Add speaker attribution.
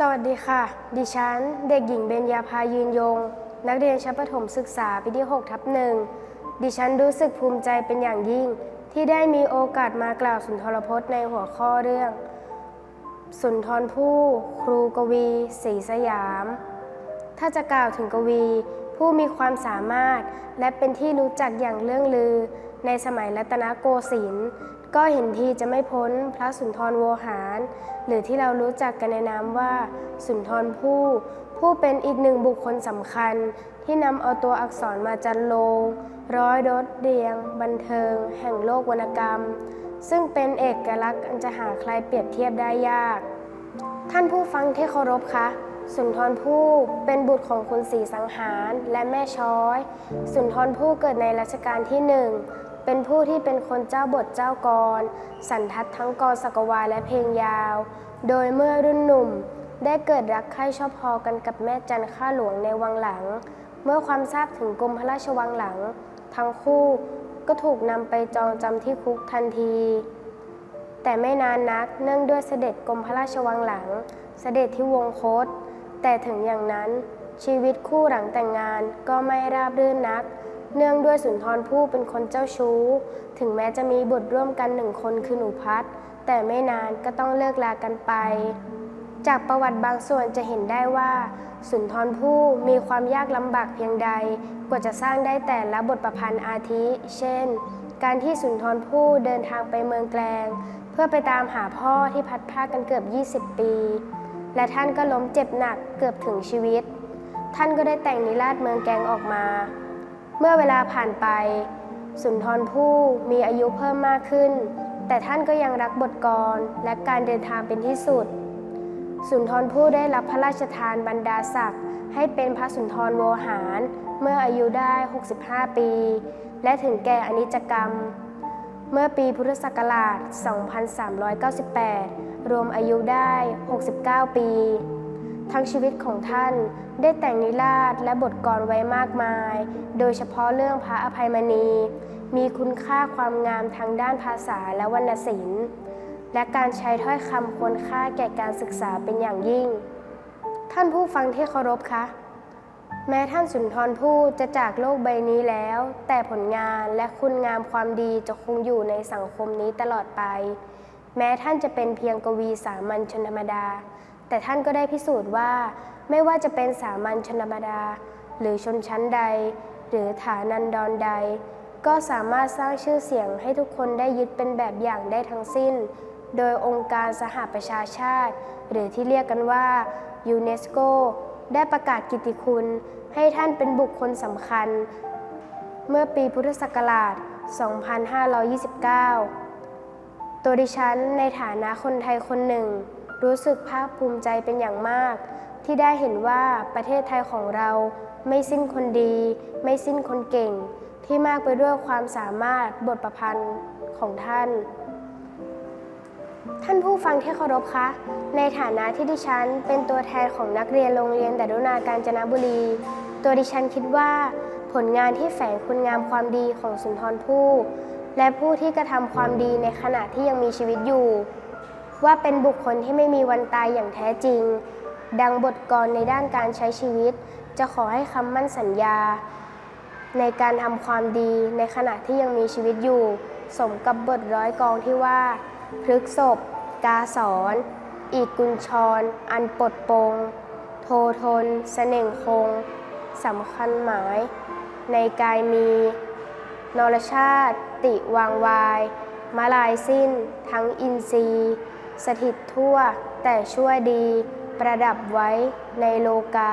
Speaker 1: สวัสดีค่ะ ดิฉัน เด็กหญิงเบญญาภายืนยง นักเรียนชั้นประถมศึกษาปีที่6ทับหนึ่งดิฉันรู้สึกภูมิใจเป็นอย่างยิ่ง ที่ได้มีโอกาสมากล่าวสุนทรพจน์ในหัวข้อเรื่อง สุนทรภู่ครูกวีศรีสยาม ถ้าจะกล่าวถึงกวี ผู้มีความสามารถและเป็นที่รู้จักอย่างเรื่องลือ ในสมัยรัตนโกสินทร์ก็เห็นทีจะไม่พ้นพระสุนทรโวหาร หรือที่เรารู้จักกันในนามว่า สุนทรภู่ผู้เป็นอีกหนึ่งบุคคลสำคัญ ที่นำเอาตัวอักษรมาจันโลง ร้อยรถเรียง บันเทิง แห่งโลกวรรณกรรม ซึ่งเป็นเอกลักษณ์อันจะหาใครเปรียบเทียบได้ยาก ท่านผู้ฟังที่เคารพคะสุนทรภู่เป็นบุตรของคุณศรีสังหารและแม่ช้อย สุนทรภู่เกิดในรัชกาลที่หนึ่ง เป็นผู้ที่เป็นคนเจ้าบทเจ้ากร สันทัดทั้งกรสกวาและเพลงยาว โดยเมื่อรุ่นหนุ่ม ได้เกิดรักใคร่ชอบพอกันกับแม่จันข้าหลวงในวังหลัง เมื่อความทราบถึงกรมพระราชวังหลัง ทั้งคู่ก็ถูกนำไปจองจำที่คุกทันที แต่ไม่นานนักเนื่องด้วยเสด็จกรมพระราชวังหลัง เสด็จที่วงโคตแต่ถึงอย่างนั้นชีวิตคู่หลังแต่งงานก็ไม่ราบรื่นนัก เนื่องด้วยสุนทรภู่เป็นคนเจ้าชู้ ถึงแม้จะมีบุตรร่วมกันหนึ่งคนคือหนูพัด แต่ไม่นานก็ต้องเลิกลากันไป จากประวัติบางส่วนจะเห็นได้ว่า สุนทรภู่มีความยากลำบากเพียงใด กว่าจะสร้างได้แต่ละบทประพันธ์อาทิ เช่น การที่สุนทรภู่เดินทางไปเมืองแกลง เพื่อไปตามหาพ่อที่พัดพากกันเกือบ 20 ปี และท่านก็ล้มเจ็บหนักเกือบถึงชีวิต ท่านก็ได้แต่งนิราศเมืองแกงออกมา เมื่อเวลาผ่านไป สุนทรภู่มีอายุเพิ่มมากขึ้น แต่ท่านก็ยังรักบทกรและการเดินทางเป็นที่สุด สุนทรภู่ได้รับพระราชทานบรรดาศักดิ์ให้เป็นพระสุนทรโวหารเมื่ออายุได้ 65 ปี และถึงแก่อนิจกรรม เมื่อปีพุทธศักราช 2398 รวมอายุได้ 69 ปี ทั้งชีวิตของท่านได้แต่งนิราศและบทกลอนไว้มากมาย โดยเฉพาะเรื่องพระอภัยมณี มีคุณค่าความงามทางด้านภาษาและวรรณศิลป์ และการใช้ถ้อยคำควรค่าแก่การศึกษาเป็นอย่างยิ่ง ท่านผู้ฟังที่เคารพคะแม้ท่านสุนทรภู่จะจากโลกใบนี้แล้ว แต่ผลงานและคุณงามความดีจะคงอยู่ในสังคมนี้ตลอดไป แม้ท่านจะเป็นเพียงกวีสามัญชนธรรมดา แต่ท่านก็ได้พิสูจน์ว่า ไม่ว่าจะเป็นสามัญชนธรรมดา หรือชนชั้นใด หรือฐานันดรใด ก็สามารถสร้างชื่อเสียงให้ทุกคนได้ยึดเป็นแบบอย่างได้ทั้งสิ้น โดยองค์การสหประชาชาติ หรือที่เรียกกันว่ายูเนสโกได้ประกาศกิตติคุณ ให้ท่านเป็นบุคคลสำคัญ เมื่อปีพุทธศักราช 2529 ตัวดิฉันในฐานะคนไทยคนหนึ่ง รู้สึกภาคภูมิใจเป็นอย่างมาก ที่ได้เห็นว่าประเทศไทยของเราไม่สิ้นคนดี ไม่สิ้นคนเก่ง ที่มากไปด้วยความสามารถบทประพันธ์ของท่าน ท่านผู้ฟังที่เคารพคะ ในฐานะที่ดิฉันเป็นตัวแทนของนักเรียนโรงเรียนดารุณาการจนบุรี ตัวดิฉันคิดว่า ผลงานที่แฝงคุณงามความดีของสุนทรภู่และผู้ที่กระทำความดีในขณะที่ยังมีชีวิตอยู่ ว่าเป็นบุคคลที่ไม่มีวันตายอย่างแท้จริง ดังบทกลอนในด้านการใช้ชีวิต จะขอให้คำมั่นสัญญา ในการทำความดีในขณะที่ยังมีชีวิตอยู่ สมกับบทร้อยกองที่ว่า พฤกษบกาสอนอีกกุญชรอันปลดปง โททนเสน่งคงสำคัญหมาย ในกายมี นรชาติ ติวางวาย มาลายสิ้น ทั้งอินทรีย์ สถิตทั่วแต่ชั่วดี ประดับไว้ในโลกา